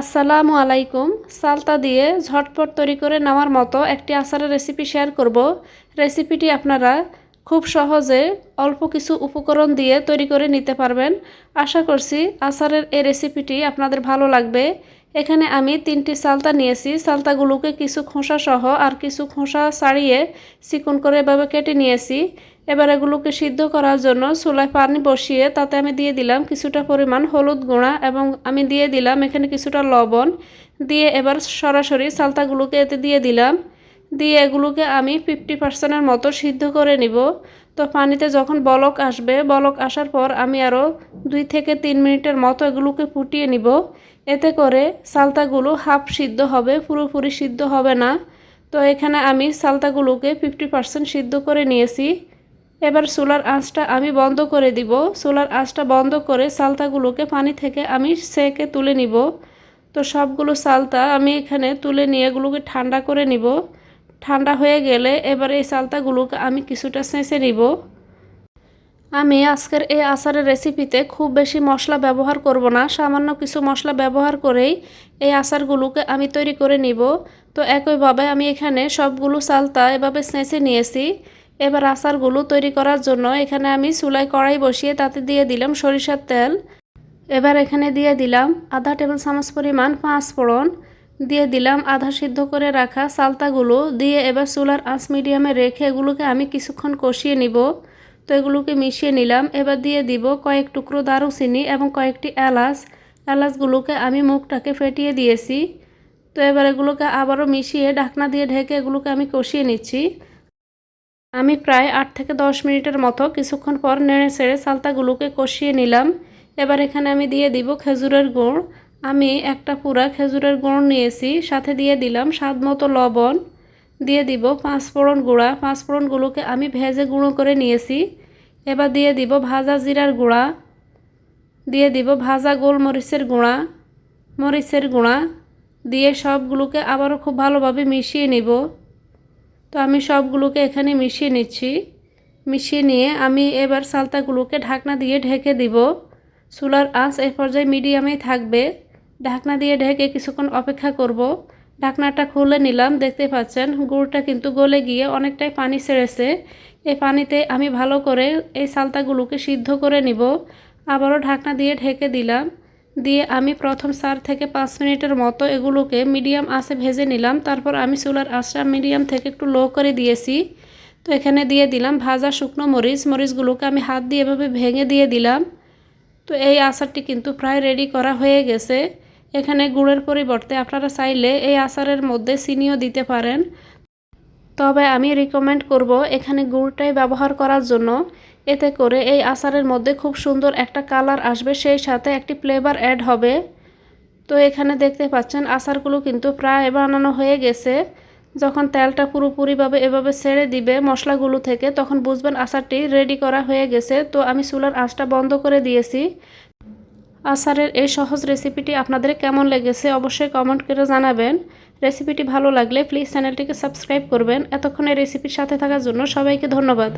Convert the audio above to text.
আসসালামু আলাইকুম। সালতা দিয়ে ঝটপট তৈরি করে নেওয়ার মতো একটি আচারের রেসিপি শেয়ার করব। রেসিপিটি আপনারা খুব সহজে অল্প কিছু উপকরণ দিয়ে তৈরি করে নিতে পারবেন। আশা করছি আচারের এই রেসিপিটি আপনাদের ভালো লাগবে। এখানে আমি তিনটি সালতা নিয়েছি। সালতাগুলোকে কিছু খোসা সহ আর কিছু খোসা ছাড়িয়ে চিকন করে এভাবে কেটে নিয়েছি। এবার এগুলোকে সিদ্ধ করার জন্য চুলায় পানি বসিয়ে তাতে আমি দিয়ে দিলাম কিছুটা পরিমাণ হলুদ গুঁড়া এবং আমি দিয়ে দিলাম এখানে কিছুটা লবণ। দিয়ে এবার সরাসরি সালতাগুলোকে এতে দিয়ে দিলাম। দিয়ে এগুলোকে আমি ফিফটি পার্সেন্টের মতো সিদ্ধ করে নিব। তো পানিতে যখন বলক আসবে, বলক আসার পর আমি আরও দুই থেকে তিন মিনিটের মতো এগুলোকে ফুটিয়ে নিব। এতে করে সালতাগুলো হাফ সিদ্ধ হবে, পুরোপুরি সিদ্ধ হবে না। তো এখানে আমি সালতাগুলোকে ফিফটি পার্সেন্ট সিদ্ধ করে নিয়েছি। এবার সোলার আঁচটা আমি বন্ধ করে দিব। সোলার আঁচটা বন্ধ করে সালতাগুলোকে পানি থেকে আমি সেকে তুলে নিব। তো সবগুলো সালতা আমি এখানে তুলে নিয়ে এগুলোকে ঠান্ডা করে নিব। ঠান্ডা হয়ে গেলে এবার এই সালতাগুলোকে আমি কিছুটা সেঁচে নিব। আমি আজকের এই আচারের রেসিপিতে খুব বেশি মশলা ব্যবহার করব না, সামান্য কিছু মশলা ব্যবহার করেই এই আচারগুলোকে আমি তৈরি করে নিব। তো একইভাবে আমি এখানে সবগুলো সালতা এভাবে সেঁচে নিয়েছি। এবার আচারগুলো তৈরি করার জন্য এখানে আমি চুলায় কড়াই বসিয়ে তাতে দিয়ে দিলাম সরিষার তেল। এবার এখানে দিয়ে দিলাম আধা টেবিল চামচ পরিমাণ পাঁচ ফোড়ন। দিয়ে দিলাম আধা সিদ্ধ করে রাখা সালতাগুলো। দিয়ে এবার চুলার আঁচ মিডিয়ামে রেখে এগুলোকে আমি কিছুক্ষণ কষিয়ে নিব। তো এগুলোকে মিশিয়ে নিলাম। এবার দিয়ে দিব কয়েক টুকরো দারুচিনি এবং কয়েকটি এলাচ। এলাচগুলোকে আমি মুখটাকে ফেটিয়ে দিয়েছি। তো এবার এগুলোকে আবারও মিশিয়ে ঢাকনা দিয়ে ঢেকে এগুলোকে আমি কষিয়ে নিচ্ছি। আমি প্রায় আট থেকে দশ মিনিটের মতো কিছুক্ষণ পর নেড়ে ছেড়ে সালতাগুলোকে কষিয়ে নিলাম। এবার এখানে আমি দিয়ে দিব খেজুরের গুড়। আমি একটা পুরা খেজুরের গুঁড় নিয়েছি, সাথে দিয়ে দিলাম স্বাদ মতো লবণ। দিয়ে দিব পাঁচ ফোড়ন গুঁড়া। পাঁচ ফোড়নগুলোকে আমি ভেজে গুঁড়ো করে নিয়েছি। এবার দিয়ে দিব ভাজা জিরার গুঁড়া। দিয়ে দিব ভাজা গোলমরিচের গুঁড়া। মরিচের গুঁড়া। দিয়ে সবগুলোকে আবারও খুব ভালোভাবে মিশিয়ে নিব। তো আমি সবগুলোকে এখানে মিশিয়ে নিচ্ছি। মিশিয়ে নিয়ে আমি এবার সালতাগুলোকে ঢাকনা দিয়ে ঢেকে দিব। চুলার আঁচ এই পর্যায়ে মিডিয়ামেই থাকবে। ঢাকনা দিয়ে ঢেকে কিছুক্ষণ অপেক্ষা করব। ঢাকনাটা খুলে নিলাম, দেখতে পাচ্ছেন গুড়টা কিন্তু গলে গিয়ে অনেকটাই পানি ছেড়েছে। এই পানিতে আমি ভালো করে এই সালতাগুলোকে সিদ্ধ করে নিব। আবারও ঢাকনা দিয়ে ঢেকে দিলাম। দিয়ে আমি প্রথম চার থেকে পাঁচ মিনিটের মতো এগুলোকে মিডিয়াম আঁচে ভেজে নিলাম। তারপর আমি চুলার আঁচটা মিডিয়াম থেকে একটু লো করে দিয়েছি। তো এখানে দিয়ে দিলাম ভাজা শুকনো মরিচ। মরিচগুলোকে আমি হাত দিয়ে এভাবে ভেঙে দিয়ে দিলাম। তো এই আচারটি কিন্তু প্রায় রেডি করা হয়ে গেছে। এখানে গুড়ের পরিবর্তে আপনারা চাইলে এই আচারের মধ্যে চিনিও দিতে পারেন। তবে আমি রিকমেন্ড করব এখানে গুড়টাই ব্যবহার করার জন্য। এতে করে এই আচারের মধ্যে খুব সুন্দর একটা কালার আসবে, সেই সাথে একটি ফ্লেভার অ্যাড হবে। তো এখানে দেখতে পাচ্ছেন, আচারগুলো কিন্তু প্রায় বানানো হয়ে গেছে। যখন তেলটা পুরোপুরিভাবে এভাবে ছেড়ে দিবে মশলাগুলো থেকে, তখন বুঝবেন আচারটি রেডি করা হয়ে গেছে। তো আমি চুলার আঁচটা বন্ধ করে দিয়েছি। আচারের এই সহজ রেসিপিটি আপনাদের কেমন লেগেছে অবশ্যই কমেন্ট করে জানাবেন। রেসিপিটি ভালো লাগলে প্লিজ চ্যানেলটিকে সাবস্ক্রাইব করবেন। এতক্ষণ এই রেসিপির সাথে থাকার জন্য সবাইকে ধন্যবাদ।